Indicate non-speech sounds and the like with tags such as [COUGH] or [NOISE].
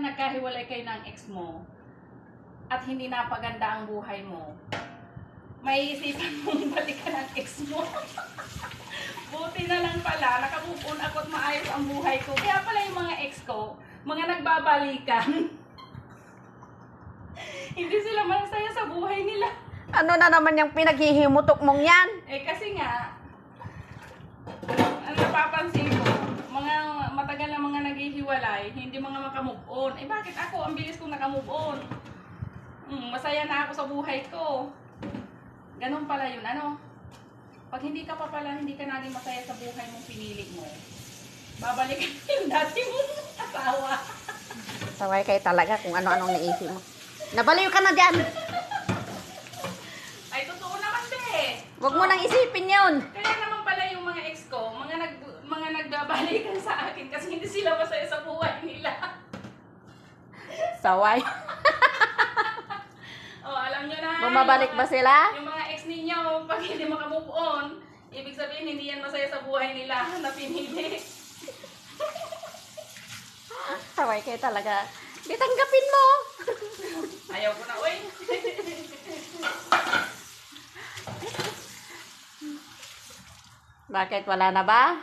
nagkahiwalay kayo ng ex mo at hindi napaganda ang buhay mo, may isipan mong [LAUGHS] balikan ang ex mo. [LAUGHS] Buti na lang pala, nakamove on ako at maayos ang buhay ko. Kaya pala yung mga ex ko, mga nagbabalikan. [LAUGHS] hindi sila masaya sa buhay nila. Ano na naman yung pinaghihimutok mong yan? Eh kasi nga, ang napapansin ko, mga matagal na mga naghihiwalay, hindi mga makamove on. Eh bakit ako, ang bilis kong nakamove on? Hmm, masaya na ako sa buhay ko. Ganun pala yun, ano? Pag hindi ka pa pala, hindi ka naging masaya sa buhay mong pinili mo, babalikan yung dati mong asawa. Saway kayo talaga kung ano-anong naisip mo. Nabaliw ka na dyan. Ay, totoo naman, be. Huwag mo nang isipin yun. Kaya naman pala yung mga ex ko, mga nag mga nagbabalikan sa akin kasi hindi sila masaya sa buhay. Saway. [LAUGHS] oh, alam nyo na. Bumabalik ba sila? Yung mga ex ninyo, pag hindi makamove on, ibig sabihin hindi yan masaya sa buhay nila [LAUGHS] na pinili. [LAUGHS] Saway kayo talaga. Di tanggapin mo. Ayaw ko na, uy. Bakit wala na ba?